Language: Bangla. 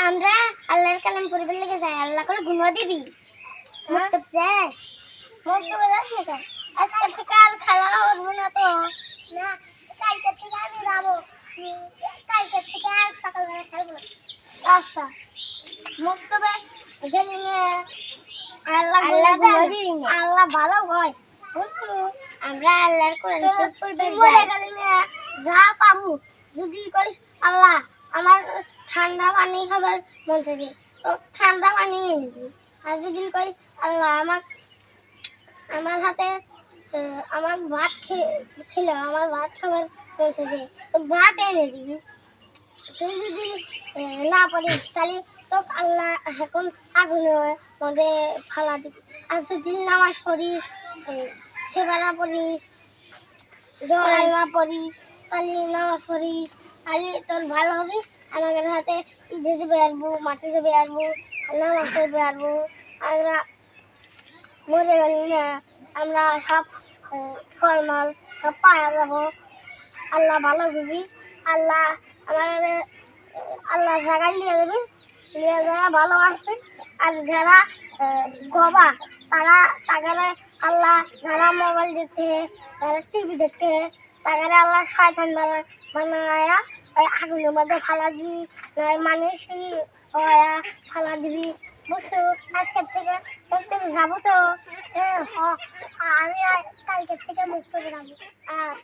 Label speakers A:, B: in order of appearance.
A: আমরা আল্লাহর কালাম লেগে যাই আল্লাহ করে গুণ দিবি। যাস মুক্ত বেলাস কে আজকে থেকে আর খেলা করব না তো। না কালকে থেকে আমি যাব। কালকে থেকে আর সকালবেলা খেলব আচ্ছা। আল্লাহ ভালো হয়। আমরা আল্লাহর কোরআন শরীফ পড়বে যা পামু। যদি কই আল্লাহ আমার ঠান্ডা পানি খাবার দি তো ঠান্ডা পানি এনে দিবি। আর যদি কই আল্লাহ আমার আমার হাতে আমার ভাত খেলে আমার ভাত খাবার বলতে দে তো ভাত এনে দিবি। তুই যদি না পারিস তাহলে তো আল্লাহ এখন আগুনের মধ্যে ফালা দিবি। আর যদি নামাজ পড়িস আহ, সেবারা পড়িস দৌড়াই না পড়িস তাহলে নামাজ পড়ি তাহলে তোর ভালো হবে? আমাদের হাতে ঈদে যাবে আসব মাঠে যাবে আসব নামাজ পড়বে আসব আমরা মরে গেলি না আমরা সব ফলমল সব পাওয়া যাব। আল্লাহ ভালো দিবি আল্লাহ আমাদের আল্লাহ জায়গায় নিয়ে দেবে নিয়ে যারা ভালোবাসবে আর যারা গবা তারা তাদের আল্লাহ যারা মোবাইল দেখতে তারা টিভি দেখতে তারা আল্লাহ শয়তান বানা বানায়া ওই আগুনের মধ্যে ফালা দিবি নয় মানুষই হয়া ফালা দিবি। বুঝছ? আজকের থেকে একদম যাব তো। হ্যাঁ, আমি কালকের থেকে মুক্ত যাব। আর